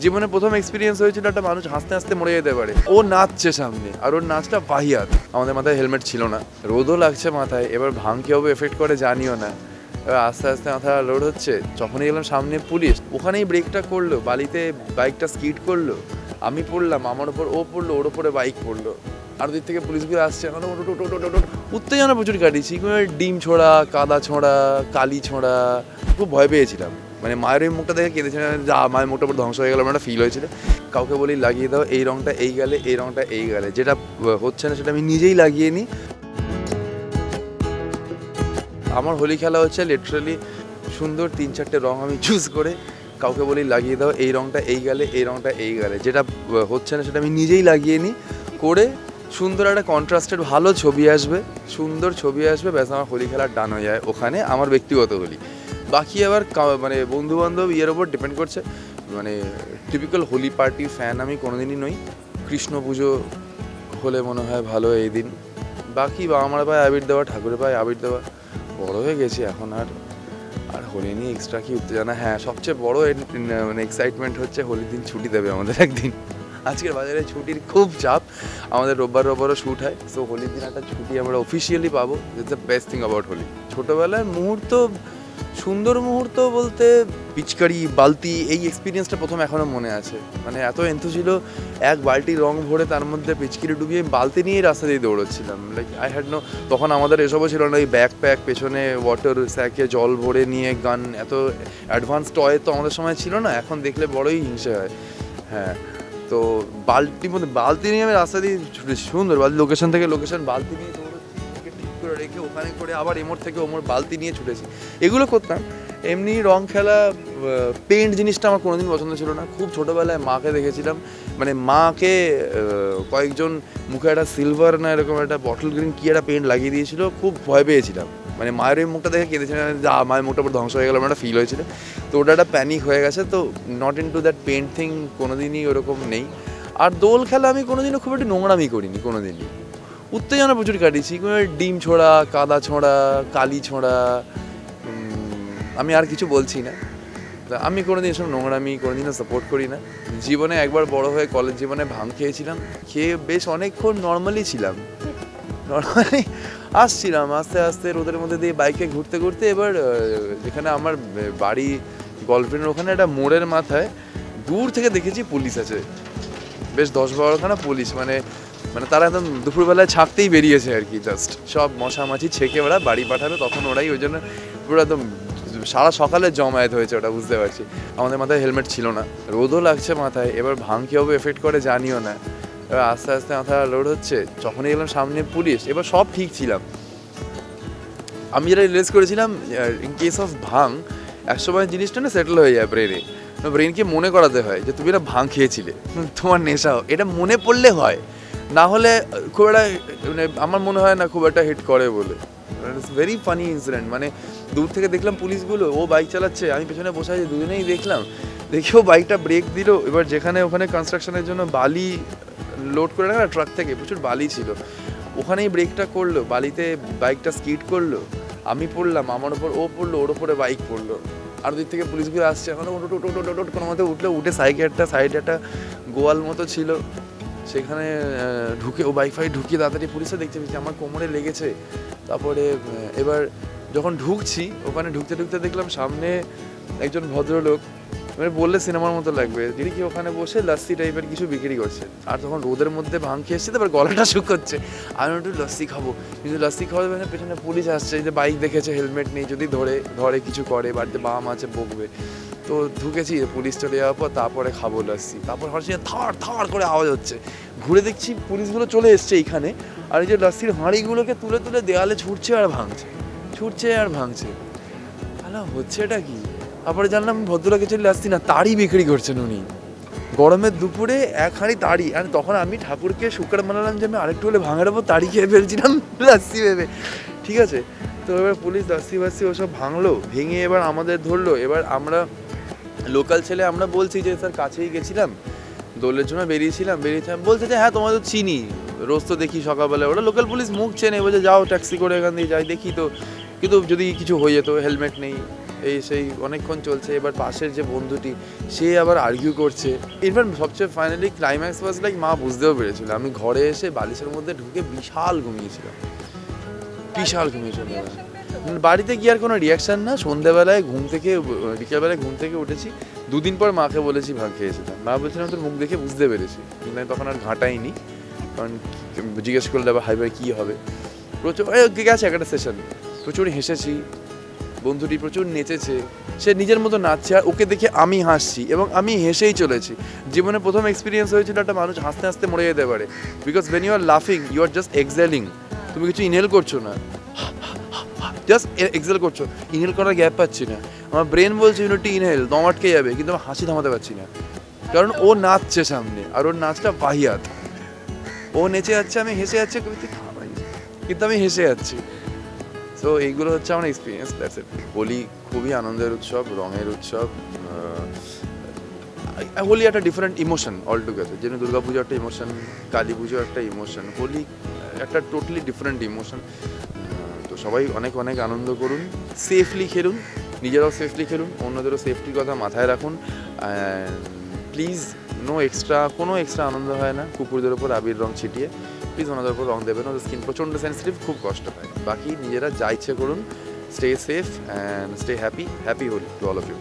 জীবনে প্রথম এক্সপিরিয়েন্স হয়েছিল একটা মানুষ হাসতে হাসতে মরে যেতে পারে। ও নাচছে সামনে, আর ওর নাচটা বাহিয়াত আমাদের মাথায় হেলমেট ছিল না। রোদও লাগছে মাথায়, এবার ভাঙ কীভাবে এফেক্ট করে, জানিও না। এবার আস্তে আস্তে মাথা লোড হচ্ছে। যখনই গেলাম সামনে পুলিশ, ওখানেই ব্রেকটা করল, বালিতে বাইকটা স্কিড করল। আমি পড়লাম, আমার ওপর ও পড়ল, ওর ওপরে বাইক পড়ল। আর দিক থেকে পুলিশগুলো আসছে। উত্তেজনা প্রচুর কাটিয়েছি। ডিম ছোঁড়া, কাদা ছোঁড়া, কালি ছোঁড়া, খুব ভয় পেয়েছিলাম। মানে মায়ের ওই মুখটা দেখে কেঁদেছিলাম যা মায়ের মুখটা পুরো ধ্বংস হয়ে গেল একটা ফিল হয়েছিল। কাউকে বলি লাগিয়ে দাও, এই রঙটা এই গেলে, এই রঙটা এই গেলে। যেটা হচ্ছে না সেটা আমি নিজেই লাগিয়ে নিই। আমার হোলি খেলা হচ্ছে লিটারালি সুন্দর তিন চারটে রঙ আমি চুজ করে কাউকে বলি লাগিয়ে দাও, এই রঙটা এই গেলে, এই রঙটা এই গেলে। যেটা হচ্ছে না সেটা আমি নিজেই লাগিয়ে নিই করে সুন্দর একটা কন্ট্রাস্টেড ভালো ছবি আসবে, সুন্দর ছবি আসবে, ব্যাস আমার হোলি খেলা ডান হয়ে যায় ওখানে, আমার ব্যক্তিগত হোলি। বাকি আবার মানে বন্ধু বান্ধব ইয়ের ওপর ডিপেন্ড করছে। মানে টিপিক্যাল হোলি পার্টির ফ্যান আমি কোনোদিনই নই। কৃষ্ণ পুজো হলে মনে হয় ভালো এই দিন। বাকি বাবা মার পায়ে আবির দেওয়া ঠাকুরের পায়ে আবির দেওয়া, বড় হয়ে গেছি এখন আর। আর হোলি নিয়ে এক্সট্রা কি উত্তেজনা? হ্যাঁ সবচেয়ে বড় মানে এক্সাইটমেন্ট হচ্ছে হোলির দিন ছুটি দেবে আমাদের একদিন। আজকের বাজারে ছুটির খুব চাপ। আমাদের রোববার রোববারও শ্যুট হয়। সো হোলির দিন একটা ছুটি আমরা অফিসিয়ালি পাবো। It's the best thing about Holi. ছোটোবেলার মুহূর্ত সুন্দর মুহূর্ত বলতে পিচকারি, বালতি, এই এক্সপিরিয়েন্সটা প্রথম এখনও মনে আছে। মানে এত এন্থু ছিল, এক বালতি রং ভরে তার মধ্যে পিচকিরি ডুবিয়ে বালতি নিয়ে রাস্তা দিয়ে দৌড়চ্ছিলাম। লাইক আই হ্যাড নো তখন আমাদের এসবও ছিল না, ওই ব্যাগ প্যাক পেছনে ওয়াটার স্যাকে জল ভরে নিয়ে গান, এত অ্যাডভান্স টয় তো আমাদের সময় ছিল না, এখন দেখলে বড়ই হিংসে হয়। হ্যাঁ তো বালতির মধ্যে বালতি নিয়ে আমি রাস্তা দিয়ে ছুটেছি, সুন্দর। বালতি লোকেশন থেকে লোকেশন বালতি নিয়ে রেখে ওখানে করে আবার এমোর থেকে ওমর বালতি নিয়ে ছুটেছি। এগুলো করতাম। এমনি রং খেলা পেন্ট জিনিসটা আমার কোনোদিন পছন্দ ছিল না। খুব ছোটোবেলায় মাকে দেখেছিলাম। মানে মাকে কয়েকজন মুখে একটা সিলভার না এরকম একটা বটল গ্রিন কী একটা পেন্ট লাগিয়ে দিয়েছিল। খুব ভয় পেয়েছিলাম। মানে মায়ের ওই মুখটা দেখে কেঁদেছিলাম যা মায়ের মুখটা পুরো ধ্বংস হয়ে গেল একটা ফিল হয়েছিল। তো ওটা একটা প্যানিক হয়ে গেছে। তো not into that paint thing কোনোদিনই ওরকম নেই। আর দোল খেলা আমি কোনোদিনও খুব একটা নোংরামি করিনি, কোনোদিনই। উত্তেজনা প্রচুর কাটিয়েছি। ডিম ছোঁড়া, কাদা ছোঁড়া, কালি ছোঁড়া আমি আর কিছু বলছি না। আমি কোনোদিন এসব নোংরামি কোনোদিনও সাপোর্ট করি না। জীবনে একবার বড় হয়ে কলেজ জীবনে ভাঙ খেয়েছিলাম, খেয়ে বেশ অনেকক্ষণ নর্মালি ছিলাম। নর্মালি আসছিলাম, আস্তে আস্তে রোদের মধ্যে দিয়ে বাইকে ঘুরতে ঘুরতে এবার যেখানে আমার বাড়ি গলফ্রেন্ডের ওখানে একটা মোড়ের মাথায়, দূর থেকে দেখেছি পুলিশ আছে। বেশ দশ বারোখানা পুলিশ মানে মানে তারা একদম দুপুরবেলায় ছাপতেই বেরিয়েছে আর কি জাস্ট সব মশামাছি ছেঁকে ওরা বাড়ি পাঠাবে, তখন ওরাই ওই জন্য পুরো একদম সারা সকালে জমায়েত হয়েছে ওটা, বুঝতে পারছি। আমাদের মাথায় হেলমেট ছিল না। রোদও লাগছে মাথায়, এবার ভাঙ কীভাবে এফেক্ট করে, জানিও না। এবার আস্তে আস্তে মাথা লোড হচ্ছে, যখনই গেলাম সামনে পুলিশ, এবার সব ঠিক ছিলাম। আমি যেটা রিলেজ করেছিলাম ইন কেস অফ ভাং, একসময় জিনিসটা না সেটেল হয়ে যায় ব্রেনে ব্রেনকে মনে করাতে হয় যে, তুমি এটা ভাং খেয়েছিলে, তোমার নেশাও এটা মনে পড়লে হয়। না হলে, খুব একটা মানে আমার মনে হয় না খুব একটা হিট করে বলে। ভেরি ফানি ইনসিডেন্ট মানে দূর থেকে দেখলাম পুলিশগুলো, ও বাইক চালাচ্ছে, আমি পেছনে বসে আছি, দুজনেই দেখলাম। দেখে ও বাইকটা ব্রেক দিল, এবার যেখানে ওখানে কনস্ট্রাকশনের জন্য বালি লোড করে রাখা ট্রাক থেকে, প্রচুর বালি ছিল। ওখানেই ব্রেকটা করল, বালিতে বাইকটা স্কিড করল। আমি পড়লাম, আমার ওপর ও পড়ল, ওর ওপরে বাইক পড়ল। আর দিক থেকে পুলিশগুলো আসছে, এখন টোটো টোটো টোটো কোনো মতে উঠল, উঠে সাইকে একটা সাইডে একটা গোয়াল মতো ছিল। সেখানে ঢুকে, ও বাইক ফাইক ঢুকিয়ে তাড়াতাড়ি পুলিশে দেখছে যে আমার কোমরে লেগেছে। তারপরে এবার যখন ঢুকছি, ওখানে ঢুকতে ঢুকতে দেখলাম সামনে একজন ভদ্রলোক মানে বললে সিনেমার মতো লাগবে। যিনি কি ওখানে বসে লাস্সি টাইপের কিছু বিক্রি করছে। আর তখন রোদের মধ্যে ভাঙ খেয়ে এসছে, তারপর গলাটা শুকোচ্ছে আমি একটু লাস্সি খাব। কিন্তু লাস্সি খাওয়ার মানে পেছনে পুলিশ আসছে যে বাইক দেখেছে, হেলমেট নেই, যদি ধরে ধরে কিছু করে, বাড়িতে বাম আছে, বকবে। তো ঢুকেছি, পুলিশ চলে যাওয়ার পর তারপরে খাব লাস্সি। তারপর হচ্ছে থাড় থাড় করে আওয়াজ হচ্ছে। ঘুরে দেখছি পুলিশগুলো চলে এসছে এইখানে, আর এই যে লাস্সির হাঁড়িগুলোকে তুলে তুলে দেয়ালে ছুটছে আর ভাঙছে। ছুটছে আর ভাঙছে। হ্যালো হচ্ছে এটা কি? তারপরে জানলাম ভদ্রলোক কিছু আসছি না তাড়ি বিক্রি করছেন উনি। গরমের দুপুরে এক হাঁড়ি তাড়ি আর তখন আমি ঠাকুরকে শুক্র মানালাম যে আমি আরেকটু হলে ওপর তাড়ি খেয়ে ফেলছিলাম, লাস্তি ভেবে। ঠিক আছে? তো এবার পুলিশ লাস্তি বাস্তি ওসব ভাঙলো, ভেঙে এবার আমাদের ধরলো। এবার আমরা লোকাল ছেলে আমরা বলছি যে, স্যার, কাছেই গেছিলাম। দোলের জন্য বেরিয়েছিলাম। বেরিয়েছিলাম বলছে যে হ্যাঁ তোমাদের চিনি। রোজ তো দেখি সকালবেলা। ওরা লোকাল পুলিশ মুখ চেনে বলছে, যাও, ট্যাক্সি করে এখান দিয়ে যাই, দেখি তো। কিন্তু যদি কিছু হয়ে যেত হেলমেট নেই, এই সেই অনেকক্ষণ চলছে, এবার পাশের যে বন্ধুটি, সে আবার আর্গিউ করছে। ইনফ্যাক্ট সবচেয়ে ফাইনালি ক্লাইম্যাক্স ওয়াজ লাইক মা বুঝতেও পেরেছিল। আমি ঘরে এসে বালিশের মধ্যে ঢুকে বিশাল ঘুমিয়েছিলাম। বিশাল ঘুমিয়েছিলাম। বাড়িতে গিয়ে আর কোনো রিয়াকশান না। সন্ধ্যাবেলায় ঘুম থেকে, বিকেলবেলায় ঘুম থেকে উঠেছি। দুদিন পর মাকে বলেছি ভাগ খেয়েছিলাম মা বলছিলাম, তোর মুখ দেখে বুঝতে পেরেছি। কিন্তু আমি তখন আর ঘাঁটাইনি। কারণ জিজ্ঞেস করলে আবার হাইবার কী হবে? প্রচুর গেছে একটা সেশন প্রচুর হেসেছি, বন্ধুটি প্রচুর নেচেছে, সে নিজের মতো নাচছে আর ওকে দেখে আমি হাসছি এবং আমি হেসেই চলেছি। জীবনে প্রথম এক্সপিরিয়েন্স হয়েছিল একটা মানুষ হাসতে হাসতে মরে যেতে পারে। বিকজ ওয়েন ইউ আর লাফিং ইউ আর জাস্ট এক্সেলিং তুমি কিছু ইনহেল করছ না। জাস্ট এক্সেল করছ। ইনহেল করার গ্যাপ পাচ্ছি না। আমার ব্রেন বলছে ইউনিটি ইনহেল দম আটকে যাবে। কিন্তু আমার হাসি থামাতে পারছি না। কারণ ও নাচছে সামনে আর ওর নাচটা বাহিয়াত। ও নেচে যাচ্ছে, আমি হেসে যাচ্ছি কিন্তু আমি হেসে যাচ্ছি। সো এইগুলো হচ্ছে আমার এক্সপিরিয়েন্স দ্যাটস ইট হোলি খুবই আনন্দের উৎসব, রঙের উৎসব হোলি একটা ডিফারেন্ট ইমোশন অল টুগেদার যেন দুর্গা পুজো একটা ইমোশন কালী পুজো একটা ইমোশন হোলি একটা টোটালি ডিফারেন্ট ইমোশন তো সবাই অনেক অনেক আনন্দ করুন সেফলি খেলুন, নিজেরাও সেফলি খেলুন, অন্যদেরও সেফটির কথা মাথায় রাখুন। প্লিজ নো এক্সট্রা কোনো এক্সট্রা আনন্দ হয় না, কুকুরদের ওপর আবির রং ছিটিয়ে। প্লিজ ওনাদের উপর রং দেবেন ওদের স্কিন প্রচণ্ড সেন্সিটিভ খুব কষ্ট পায়। বাকি নিজেরা যা ইচ্ছে করুন stay safe and stay happy happy Holi to all of you